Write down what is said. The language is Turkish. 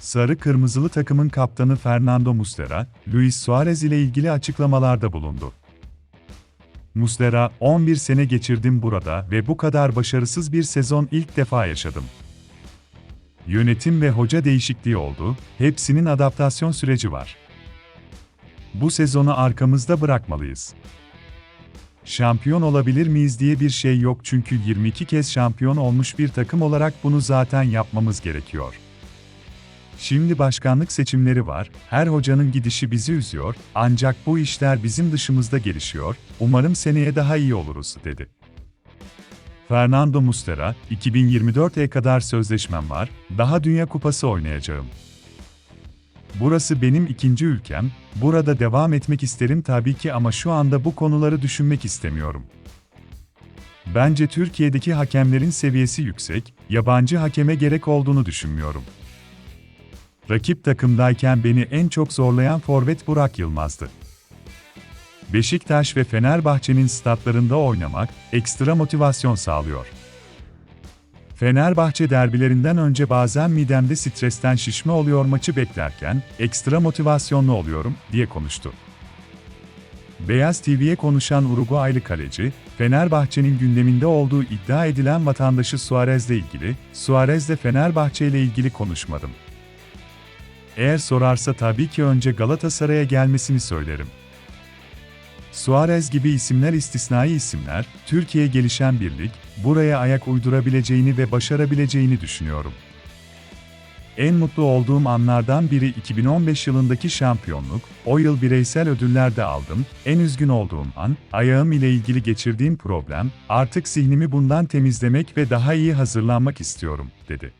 Sarı Kırmızılı takımın kaptanı Fernando Muslera, Luis Suarez ile ilgili açıklamalarda bulundu. Muslera, 11 sene geçirdim burada ve bu kadar başarısız bir sezon ilk defa yaşadım. Yönetim ve hoca değişikliği oldu, hepsinin adaptasyon süreci var. Bu sezonu arkamızda bırakmalıyız. Şampiyon olabilir miyiz diye bir şey yok çünkü 22 kez şampiyon olmuş bir takım olarak bunu zaten yapmamız gerekiyor. Şimdi başkanlık seçimleri var, her hocanın gidişi bizi üzüyor, ancak bu işler bizim dışımızda gelişiyor, umarım seneye daha iyi oluruz, dedi. Fernando Muslera, 2024'e kadar sözleşmem var, daha Dünya Kupası oynayacağım. Burası benim ikinci ülkem, burada devam etmek isterim tabii ki ama şu anda bu konuları düşünmek istemiyorum. Bence Türkiye'deki hakemlerin seviyesi yüksek, yabancı hakeme gerek olduğunu düşünmüyorum. Rakip takımdayken beni en çok zorlayan forvet Burak Yılmaz'dı. Beşiktaş ve Fenerbahçe'nin statlarında oynamak ekstra motivasyon sağlıyor. Fenerbahçe derbilerinden önce bazen midemde stresten şişme oluyor maçı beklerken, ekstra motivasyonlu oluyorum, diye konuştu. Beyaz TV'ye konuşan Uruguaylı kaleci, Fenerbahçe'nin gündeminde olduğu iddia edilen vatandaşı Suarez'le ilgili, Suarez'le Fenerbahçe ile ilgili konuşmadım. Eğer sorarsa tabii ki önce Galatasaray'a gelmesini söylerim. Suarez gibi isimler istisnai isimler, Türkiye gelişen bir lig, buraya ayak uydurabileceğini ve başarabileceğini düşünüyorum. En mutlu olduğum anlardan biri 2015 yılındaki şampiyonluk, o yıl bireysel ödüller de aldım, en üzgün olduğum an, ayağım ile ilgili geçirdiğim problem, artık zihnimi bundan temizlemek ve daha iyi hazırlanmak istiyorum, dedi.